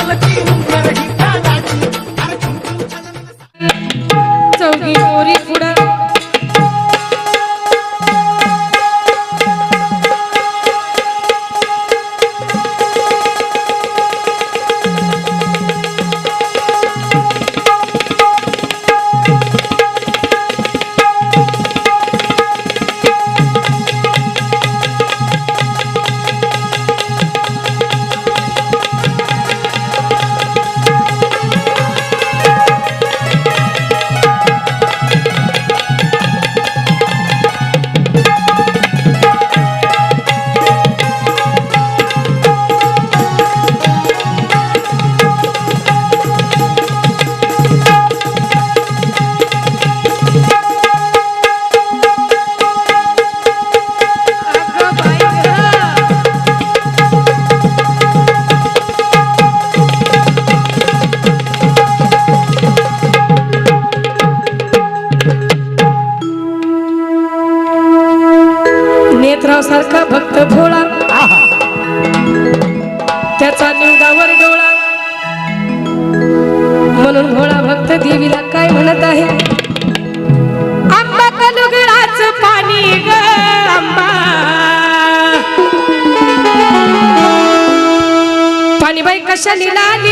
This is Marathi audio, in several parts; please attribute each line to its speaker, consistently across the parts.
Speaker 1: All the people. भोळा त्याचा निवडावर डोळा. म्हणून भोळा भक्त देवीला काय म्हणत आहे? आंबा कलुगडाच पाणी ग आंबा. पाणी बाई कशाली लाली?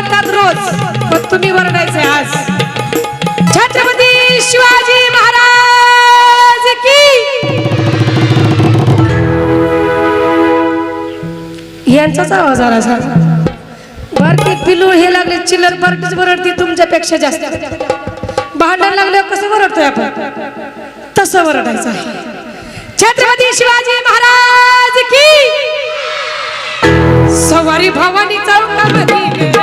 Speaker 1: वरडतात रोज पण तुम्ही वरडायचे आज. छत्रपती शिवाजी महाराज की? यांचाच आवाज आला सर. भरती पिलू हे लागले चिल्लर पार्टीच वरडती तुमच्यापेक्षा जास्त. भांडण लागल्यावर कसं वरडतोय आपण? तसं वरडायचं छत्रपती शिवाजी महाराज की? सवारी भावानी चौकामध्ये